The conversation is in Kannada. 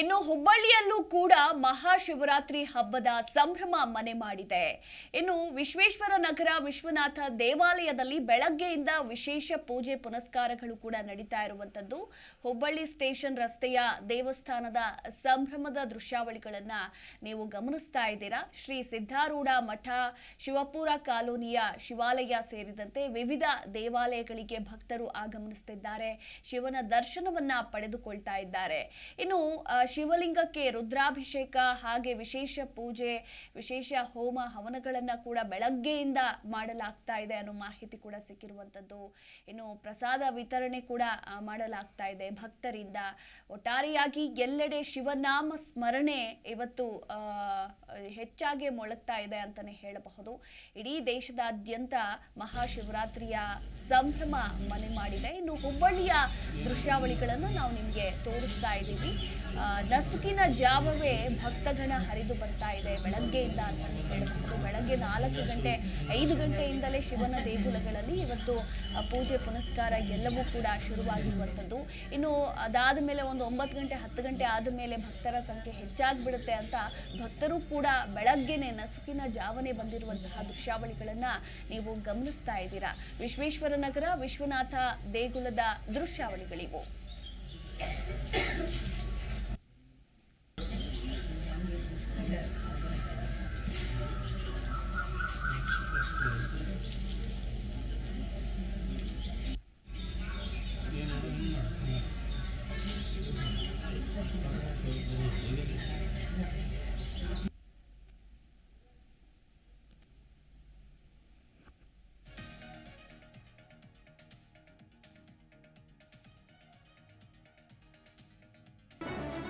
ಇನ್ನು ಹುಬ್ಬಳ್ಳಿಯಲ್ಲೂ ಕೂಡ ಮಹಾಶಿವರಾತ್ರಿ ಹಬ್ಬದ ಸಂಭ್ರಮ ಮನೆ ಮಾಡಿದೆ. ಇನ್ನು ವಿಶ್ವೇಶ್ವರ ನಗರ ವಿಶ್ವನಾಥ ದೇವಾಲಯದಲ್ಲಿ ಬೆಳಗ್ಗೆಯಿಂದ ವಿಶೇಷ ಪೂಜೆ ಪುನಸ್ಕಾರಗಳು ಕೂಡ ನಡೀತಾ ಇರುವಂತದ್ದು. ಹುಬ್ಬಳ್ಳಿ ಸ್ಟೇಷನ್ ರಸ್ತೆಯ ದೇವಸ್ಥಾನದ ಸಂಭ್ರಮದ ದೃಶ್ಯಾವಳಿಗಳನ್ನ ನೀವು ಗಮನಿಸ್ತಾ ಇದ್ದೀರಾ. ಶ್ರೀ ಸಿದ್ಧಾರೂಢ ಮಠ, ಶಿವಪುರ ಕಾಲೋನಿಯ ಶಿವಾಲಯ ಸೇರಿದಂತೆ ವಿವಿಧ ದೇವಾಲಯಗಳಿಗೆ ಭಕ್ತರು ಆಗಮನಿಸುತ್ತಿದ್ದಾರೆ ಶಿವನ ದರ್ಶನವನ್ನ ಪಡೆದುಕೊಳ್ತಾ ಇದ್ದಾರೆ. ಇನ್ನು ಶಿವಲಿಂಗಕ್ಕೆ ರುದ್ರಾಭಿಷೇಕ ಹಾಗೆ ವಿಶೇಷ ಪೂಜೆ, ವಿಶೇಷ ಹೋಮ, ಹವನಗಳನ್ನು ಕೂಡ ಬೆಳಗ್ಗೆಯಿಂದ ಮಾಡಲಾಗ್ತಾ ಇದೆ ಅನ್ನೋ ಮಾಹಿತಿ ಕೂಡ ಸಿಕ್ಕಿರುವಂಥದ್ದು ಇನ್ನು ಪ್ರಸಾದ ವಿತರಣೆ ಕೂಡ ಮಾಡಲಾಗ್ತಾ ಇದೆ ಭಕ್ತರಿಂದ. ಒಟ್ಟಾರೆಯಾಗಿ ಎಲ್ಲೆಡೆ ಶಿವನಾಮ ಸ್ಮರಣೆ ಇವತ್ತು ಹೆಚ್ಚಾಗಿ ಮೊಳಗ್ತಾ ಇದೆ ಅಂತಾನೆ ಹೇಳಬಹುದು. ಇಡೀ ದೇಶದಾದ್ಯಂತ ಮಹಾಶಿವರಾತ್ರಿಯ ಸಂಭ್ರಮ ಮನೆ ಮಾಡಿದೆ. ಇನ್ನು ಹುಬ್ಬಳ್ಳಿಯ ದೃಶ್ಯಾವಳಿಗಳನ್ನು ನಾವು ನಿಮಗೆ ತೋರಿಸ್ತಾ ಇದ್ದೀವಿ. ನಸುಕಿನ ಜಾವವೇ ಭಕ್ತಗಣ ಹರಿದು ಬರ್ತಾ ಇದೆ ಬೆಳಗ್ಗೆಯಿಂದ ಅಂತ ಹೇಳಬಹುದು. ಬೆಳಗ್ಗೆ ನಾಲ್ಕು ಗಂಟೆ, ಐದು ಗಂಟೆಯಿಂದಲೇ ಶಿವನ ದೇಗುಲಗಳಲ್ಲಿ ಇವತ್ತು ಪೂಜೆ, ಪುನಸ್ಕಾರ ಎಲ್ಲವೂ ಕೂಡ ಶುರುವಾಗಿರುವಂಥದ್ದು. ಇನ್ನು ಅದಾದ ಮೇಲೆ ಒಂದು ಒಂಬತ್ತು ಗಂಟೆ, ಹತ್ತು ಗಂಟೆ ಆದ ಮೇಲೆ ಭಕ್ತರ ಸಂಖ್ಯೆ ಹೆಚ್ಚಾಗ್ಬಿಡುತ್ತೆ ಅಂತ ಭಕ್ತರು ಕೂಡ ಬೆಳಗ್ಗೆನೆ ನಸುಕಿನ ಜಾವನೆ ಬಂದಿರುವಂತಹ ದೃಶ್ಯಾವಳಿಗಳನ್ನು ನೀವು ಗಮನಿಸ್ತಾ ಇದ್ದೀರಾ. ವಿಶ್ವೇಶ್ವರ ನಗರ, ವಿಶ್ವನಾಥ ದೇಗುಲದ ದೃಶ್ಯಾವಳಿಗಳಿವು